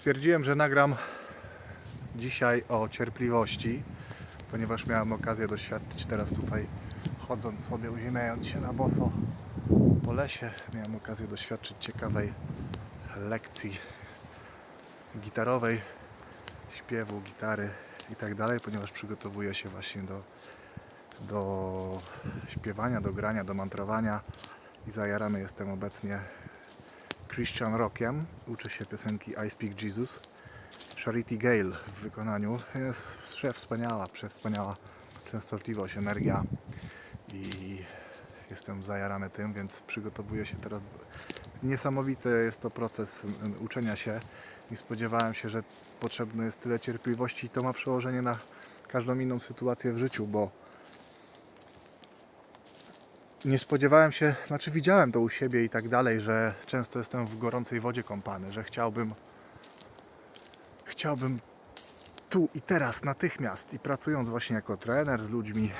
Stwierdziłem, że nagram dzisiaj o cierpliwości, ponieważ miałem okazję doświadczyć teraz tutaj, chodząc sobie, uziemiając się na boso po lesie, miałem okazję doświadczyć ciekawej lekcji gitarowej, śpiewu, gitary i tak dalej, ponieważ przygotowuję się właśnie do, do śpiewania, do grania, do mantrowania i zajarany jestem obecnie Christian Rockiem. Uczę się piosenki I Speak Jesus. Charity Gale w wykonaniu. Jest przewspaniała, przewspaniała częstotliwość, energia i jestem zajarany tym, więc przygotowuję się teraz. Niesamowity jest to proces uczenia się. Nie spodziewałem się, że potrzebne jest tyle cierpliwości i to ma przełożenie na każdą inną sytuację w życiu, bo nie spodziewałem się, znaczy widziałem to u siebie i tak dalej, że często jestem w gorącej wodzie kąpany, że chciałbym chciałbym tu i teraz, natychmiast i pracując właśnie jako trener z ludźmi,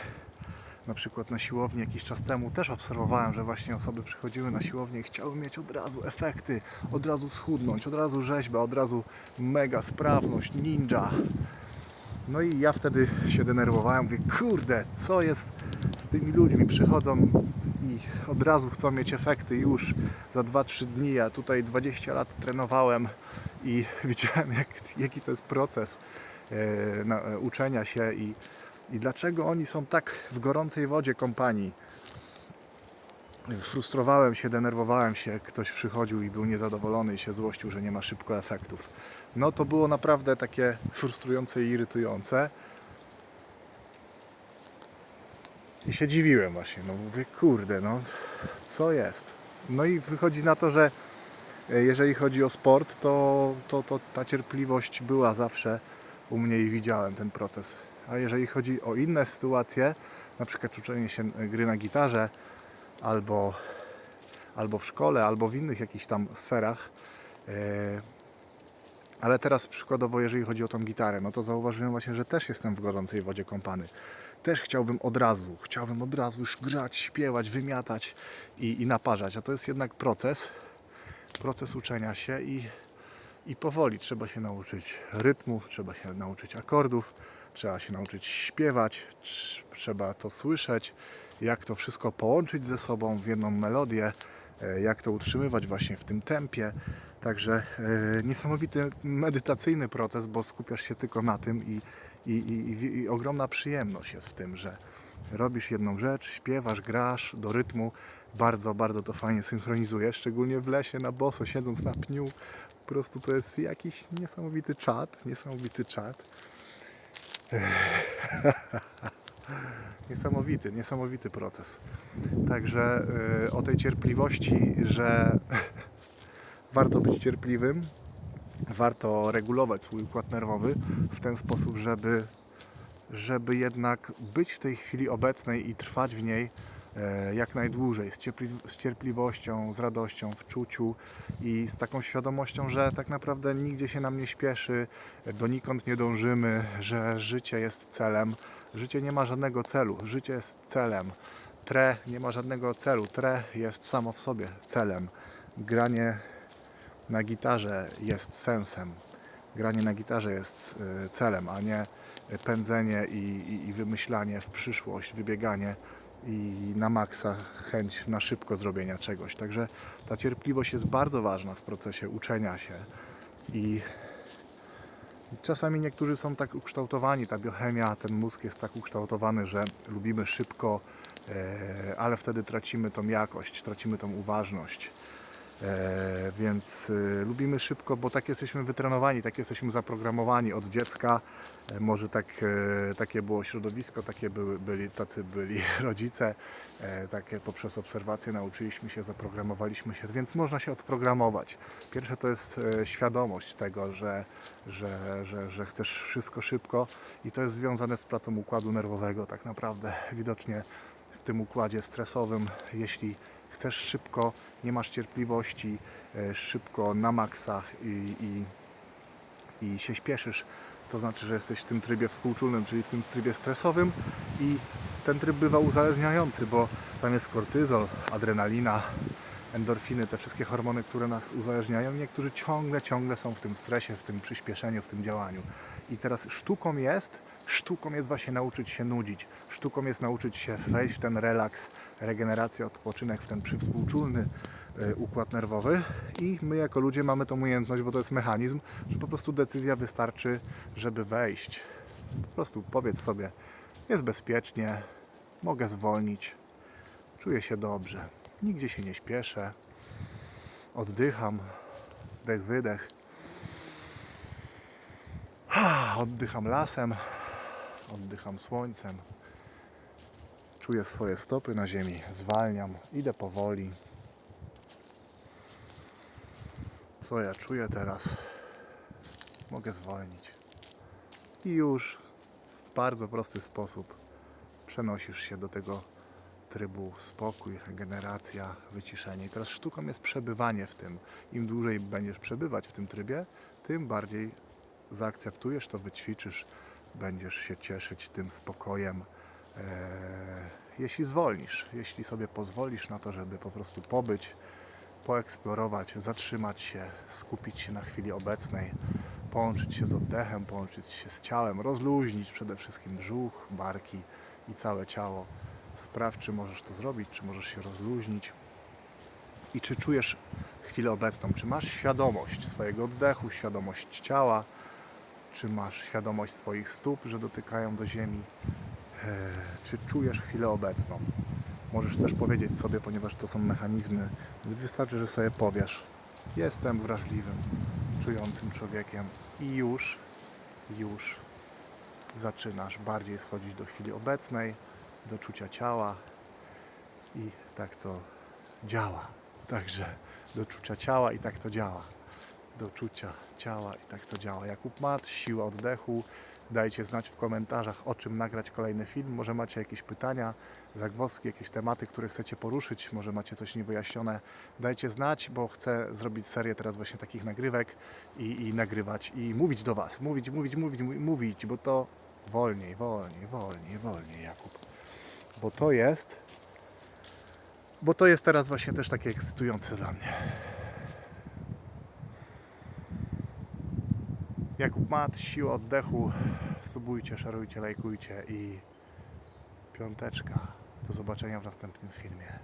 na przykład na siłowni jakiś czas temu też obserwowałem, że właśnie osoby przychodziły na siłownię i chciały mieć od razu efekty, od razu schudnąć, od razu rzeźbę, od razu mega sprawność, ninja. No i ja wtedy się denerwowałem, mówię, kurde, co jest z tymi ludźmi? Przychodzą i od razu chcą mieć efekty już za 2-3 dni. Ja tutaj 20 lat trenowałem i widziałem, jak, jaki to jest proces e, na, e, uczenia się i, i dlaczego oni są tak w gorącej wodzie kompanii. Frustrowałem się, denerwowałem się, ktoś przychodził i był niezadowolony i się złościł, że nie ma szybko efektów. No to było naprawdę takie frustrujące i irytujące. I się dziwiłem właśnie, no mówię, kurde, no co jest? No i wychodzi na to, że e, jeżeli chodzi o sport, to, to, to ta cierpliwość była zawsze u mnie i widziałem ten proces. A jeżeli chodzi o inne sytuacje, na przykład uczenie się gry na gitarze, albo, albo w szkole, albo w innych jakichś tam sferach, e, ale teraz przykładowo, jeżeli chodzi o tą gitarę, no to zauważyłem właśnie, że też jestem w gorącej wodzie kąpany. Też chciałbym od razu, chciałbym od razu już grać, śpiewać, wymiatać i, i naparzać, a to jest jednak proces, proces uczenia się i, i powoli trzeba się nauczyć rytmu, trzeba się nauczyć akordów, trzeba się nauczyć śpiewać, trz- trzeba to słyszeć, jak to wszystko połączyć ze sobą w jedną melodię, e, jak to utrzymywać właśnie w tym tempie. Także e, niesamowity medytacyjny proces, bo skupiasz się tylko na tym i, i, i, i, ogromna przyjemność jest w tym, że robisz jedną rzecz, śpiewasz, grasz do rytmu, bardzo, bardzo to fajnie synchronizujesz, szczególnie w lesie na boso, siedząc na pniu. Po prostu to jest jakiś niesamowity czat, niesamowity czat. Niesamowity, niesamowity proces. Także y, o tej cierpliwości, że warto być cierpliwym, warto regulować swój układ nerwowy w ten sposób, żeby, żeby jednak być w tej chwili obecnej i trwać w niej e, jak najdłużej, z, cierpli- z cierpliwością, z radością, w czuciu i z taką świadomością, że tak naprawdę nigdzie się nam nie śpieszy, donikąd nie dążymy, że życie jest celem. Życie nie ma żadnego celu, życie jest celem. Tre nie ma żadnego celu, tre jest samo w sobie celem. Granie na gitarze jest sensem. Granie na gitarze jest y, celem, a nie pędzenie i, i, i wymyślanie w przyszłość, wybieganie i na maksa chęć na szybko zrobienia czegoś. Także ta cierpliwość jest bardzo ważna w procesie uczenia się i czasami niektórzy są tak ukształtowani, ta biochemia, ten mózg jest tak ukształtowany, że lubimy szybko, e, ale wtedy tracimy tą jakość, tracimy tą uważność. E, więc e, lubimy szybko, bo tak jesteśmy wytrenowani, tak jesteśmy zaprogramowani od dziecka. E, może tak, e, takie było środowisko, takie były, byli, tacy byli rodzice, e, takie poprzez obserwacje nauczyliśmy się, zaprogramowaliśmy się, więc można się odprogramować. Pierwsze to jest e, świadomość tego, że, że, że, że chcesz wszystko szybko i to jest związane z pracą układu nerwowego tak naprawdę. Widocznie w tym układzie stresowym, jeśli chcesz szybko, nie masz cierpliwości, e, szybko na maksach i, i, i się śpieszysz, to znaczy, że jesteś w tym trybie współczulnym, czyli w tym trybie stresowym i ten tryb bywa uzależniający, bo tam jest kortyzol, adrenalina endorfiny, te wszystkie hormony, które nas uzależniają. Niektórzy ciągle, ciągle są w tym stresie, w tym przyspieszeniu, w tym działaniu. I teraz sztuką jest, sztuką jest właśnie nauczyć się nudzić. Sztuką jest nauczyć się wejść w ten relaks, regenerację, odpoczynek, w ten przywspółczulny y, układ nerwowy. I my jako ludzie mamy tą umiejętność, bo to jest mechanizm, że po prostu decyzja wystarczy, żeby wejść. Po prostu powiedz sobie, jest bezpiecznie, mogę zwolnić, czuję się dobrze, nigdzie się nie śpieszę, oddycham, wdech, wydech. Oddycham lasem, oddycham słońcem. Czuję swoje stopy na ziemi, zwalniam, idę powoli. Co ja czuję teraz? Mogę zwolnić. I już w bardzo prosty sposób przenosisz się do tego trybu spokój, regeneracja, wyciszenie. I teraz sztuką jest przebywanie w tym. Im dłużej będziesz przebywać w tym trybie, tym bardziej zaakceptujesz to, wyćwiczysz, będziesz się cieszyć tym spokojem. Eee, jeśli zwolnisz, jeśli sobie pozwolisz na to, żeby po prostu pobyć, poeksplorować, zatrzymać się, skupić się na chwili obecnej, połączyć się z oddechem, połączyć się z ciałem, rozluźnić przede wszystkim brzuch, barki i całe ciało. Sprawdź, czy możesz to zrobić, czy możesz się rozluźnić i czy czujesz chwilę obecną, czy masz świadomość swojego oddechu, świadomość ciała, czy masz świadomość swoich stóp, że dotykają do ziemi, Eee, czy czujesz chwilę obecną. Możesz też powiedzieć sobie, ponieważ to są mechanizmy, wystarczy, że sobie powiesz, jestem wrażliwym, czującym człowiekiem i już, już zaczynasz bardziej schodzić do chwili obecnej, do czucia ciała i tak to działa. Także do czucia ciała i tak to działa. Do czucia ciała i tak to działa. Jakub Mat, siła oddechu. Dajcie znać w komentarzach, o czym nagrać kolejny film. Może macie jakieś pytania, zagwozdki, jakieś tematy, które chcecie poruszyć. Może macie coś niewyjaśnione. Dajcie znać, bo chcę zrobić serię teraz właśnie takich nagrywek i, i nagrywać i mówić do Was. Mówić, mówić, mówić, mówić, bo to wolniej, wolniej, wolniej, wolniej, Jakub. Bo to jest, bo to jest teraz właśnie też takie ekscytujące dla mnie. Jakub Mat, siła oddechu. Subujcie, szarujcie, lajkujcie i piąteczka. Do zobaczenia w następnym filmie.